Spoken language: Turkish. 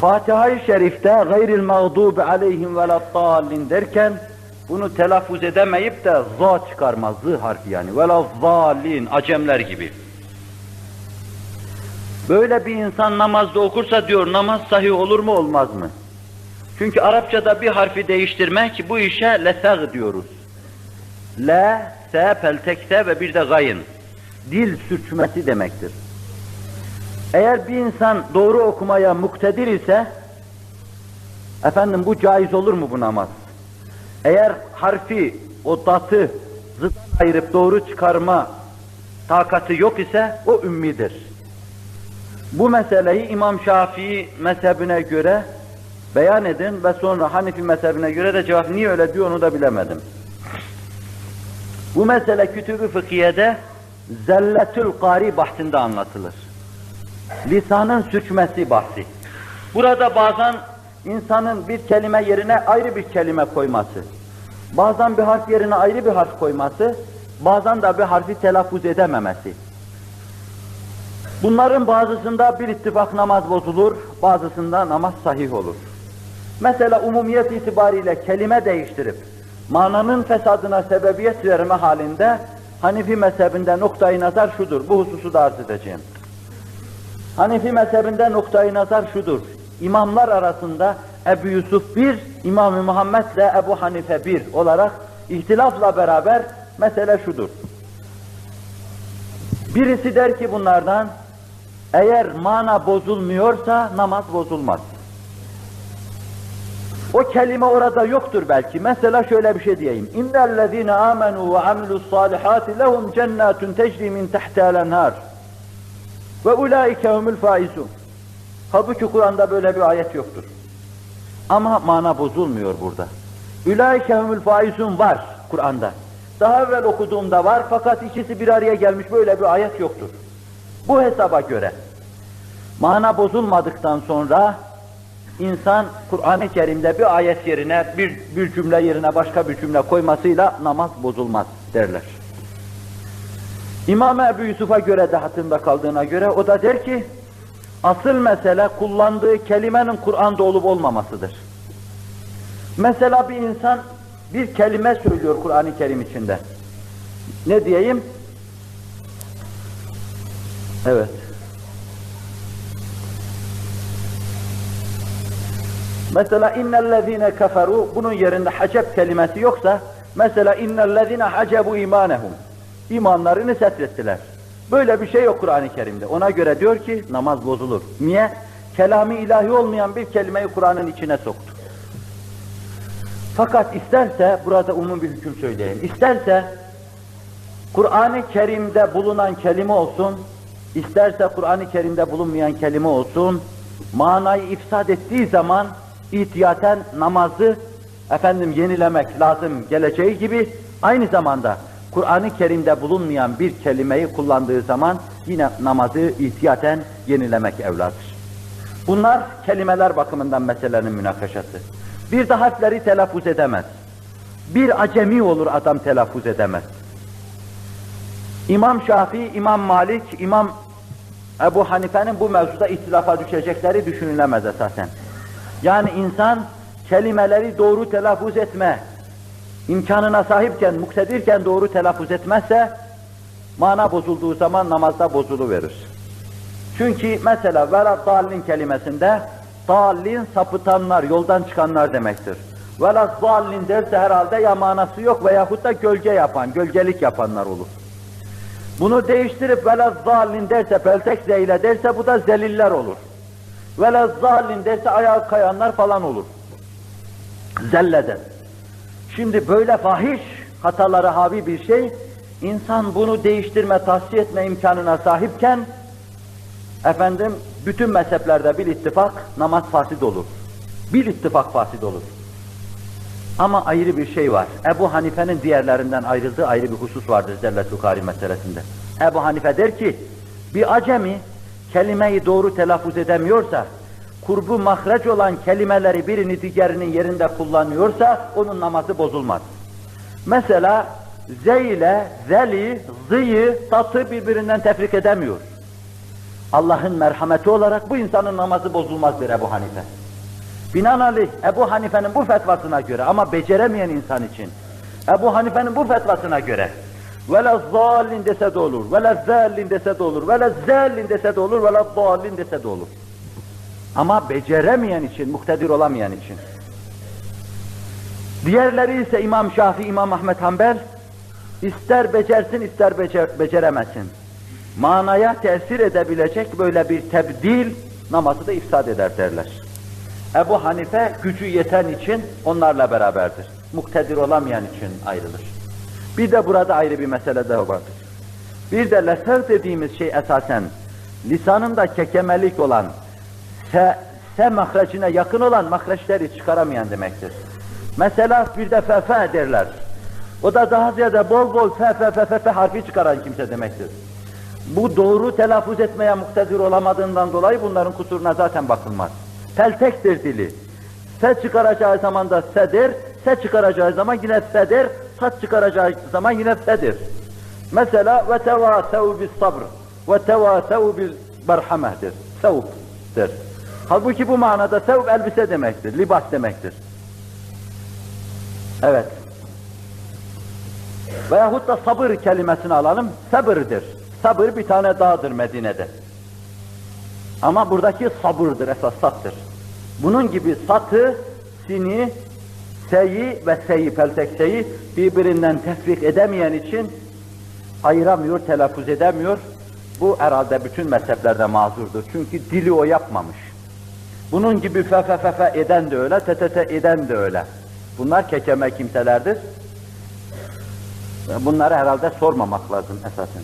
Fatiha-i Şerif'te gayril mağdubi aleyhim veladdallin derken bunu telaffuz edemeyip de za çıkarmaz, zı harfi yani. Veladdallin, acemler gibi. Böyle bir insan namazda okursa diyor namaz sahih olur mu olmaz mı? Çünkü Arapçada bir harfi değiştirmek bu işe lesag diyoruz. Le, se, peltekse ve bir de gayın. Dil sürçmesi demektir. Eğer bir insan doğru okumaya muktedir ise, efendim bu caiz olur mu bu namaz? Eğer harfi, o datı zıttan ayırıp doğru çıkarma takatı yok ise o ümmidir. Bu meseleyi İmam Şafii mezhebine göre beyan edin ve sonra Hanifi mezhebine göre de cevap niye öyle diyor onu da bilemedim. Bu mesele kütübü fıkhiyede zelletül kari bahsinde anlatılır. Lisanın sürçmesi bahsi. Burada bazen insanın bir kelime yerine ayrı bir kelime koyması, bazen bir harf yerine ayrı bir harf koyması, bazen de bir harfi telaffuz edememesi. Bunların bazısında bir ittifak namaz bozulur, bazısında namaz sahih olur. Mesela umumiyet itibariyle kelime değiştirip mananın fesadına sebebiyet verme halinde Hanifi mezhebinde noktayı nazar şudur, bu hususu da arz edeceğim. Hanifi mezhebinde noktayı nazar şudur, imamlar arasında Ebu Yusuf bir, İmam-ı Muhammed ile Ebu Hanife bir olarak ihtilafla beraber mesele şudur. Birisi der ki bunlardan, eğer mana bozulmuyorsa namaz bozulmaz. O kelime orada yoktur belki. Mesela şöyle bir şey diyeyim. İnnellezîne âmenû ve amilus salihâti lehum cennâtun tecri min tahtihâl enhâr. Ve ulâike humul faizun. Halbuki Kur'an'da böyle bir ayet yoktur. Ama mana bozulmuyor burada. Ulaike humul faizun var Kur'an'da. Daha evvel okuduğumda var fakat ikisi bir araya gelmiş böyle bir ayet yoktur. Bu hesaba göre mana bozulmadıktan sonra insan Kur'an-ı Kerim'de bir ayet yerine bir, bir cümle yerine başka bir cümle koymasıyla namaz bozulmaz derler. İmam Ebu Yusuf'a göre de hatırında kaldığına göre o da der ki asıl mesele kullandığı kelimenin Kur'an'da olup olmamasıdır. Mesela bir insan bir kelime söylüyor Kur'an-ı Kerim içinde. Ne diyeyim? Evet. Mesela innellezine keferu bunun yerinde hacep kelimesi yoksa mesela innellezine hacebu imanehum imanlarını setrettiler. Böyle bir şey yok Kur'an-ı Kerim'de. Ona göre diyor ki namaz bozulur. Niye? Kelami ilahi olmayan bir kelimeyi Kur'an'ın içine soktu. Fakat isterse, burada umum bir hüküm söyleyeyim, isterse Kur'an-ı Kerim'de bulunan kelime olsun, isterse Kur'an-ı Kerim'de bulunmayan kelime olsun, manayı ifsad ettiği zaman ihtiyaten namazı efendim yenilemek lazım geleceği gibi aynı zamanda Kur'an-ı Kerim'de bulunmayan bir kelimeyi kullandığı zaman yine namazı ihtiyaten yenilemek evladır. Bunlar kelimeler bakımından meselenin münakaşası. Bir de harfleri telaffuz edemez. Bir acemi olur adam telaffuz edemez. İmam Şafii, İmam Malik, İmam Ebu Hanife'nin bu mevzuda ihtilafa düşecekleri düşünülemez esasen. Yani insan kelimeleri doğru telaffuz etme imkanına sahipken, muktedirken doğru telaffuz etmezse mana bozulduğu zaman namazda bozuluverir. Çünkü mesela vela dalin kelimesinde dalin sapıtanlar, yoldan çıkanlar demektir. Vela dalin derse herhalde ya manası yok veyahut da gölge yapan, gölgelik yapanlar olur. Bunu değiştirip vela dalin derse, peltek zeyle derse bu da zeliller olur. Vela dalin derse ayağı kayanlar falan olur. Zelleden. Şimdi böyle fahiş hatalara havi bir şey, insan bunu değiştirme, tahsiye etme imkanına sahipken, efendim bütün mezheplerde bir ittifak namaz fasid olur. Bir ittifak fasid olur. Ama ayrı bir şey var. Ebu Hanife'nin diğerlerinden ayrıldığı ayrı bir husus vardır zellet-ü kari meselesinde. Ebu Hanife der ki, bir acemi kelimeyi doğru telaffuz edemiyorsa, kurbu mahreç olan kelimeleri birini diğerinin yerinde kullanıyorsa onun namazı bozulmaz. Mesela z ile zeli, zıyı, tatı birbirinden tefrik edemiyor. Allah'ın merhameti olarak bu insanın namazı bozulmaz der Ebu Hanife. Binaenaleyh Ebu Hanife'nin bu fetvasına göre ama beceremeyen insan için Ebu Hanife'nin bu fetvasına göre vela zallin dese de olur, vela zallin dese de olur, vela zallin dese de olur, dallin dese de olur. Ama beceremeyen için, muktedir olamayan için. Diğerleri ise İmam Şafii, İmam Ahmet Hanbel ister becersin ister becer, beceremesin. Manaya tesir edebilecek böyle bir tebdil namazı da ifsad eder derler. Ebu Hanife gücü yeten için onlarla beraberdir. Muktedir olamayan için ayrılır. Bir de burada ayrı bir mesele daha vardır. Bir de lesev dediğimiz şey esasen lisanında kekemelik olan, se, se mahrecine yakın olan mahreçleri çıkaramayan demektir. Mesela bir de fe fe derler. O da daha ziyade bol bol fe fe fe harfi çıkaran kimse demektir. Bu doğru telaffuz etmeye muktedir olamadığından dolayı bunların kusuruna zaten bakılmaz. Peltektir dili. Se çıkaracağı zaman da sedir, se çıkaracağı zaman yine sedir, sat çıkaracağı zaman yine sedir. Mesela ve tevâsev bis sabr ve tevâsev bil merhamehdir. Sevup'tir. Halbuki bu manada sevp elbise demektir, libas demektir. Evet. Veyahut da sabır kelimesini alalım, sabırdır. Sabır bir tane dağdır Medine'de. Ama buradaki sabırdır, esas sattır. Bunun gibi satı, sini, seyi ve seyi, peltek seyi birbirinden tefrik edemeyen için ayıramıyor, telaffuz edemiyor. Bu herhalde bütün mezheplerde mazurdur. Çünkü dili o yapmamış. Bunun gibi fe fe fe fe eden de öyle, te te te eden de öyle. Bunlar kekeme kimselerdir. Bunları herhalde sormamak lazım esasen.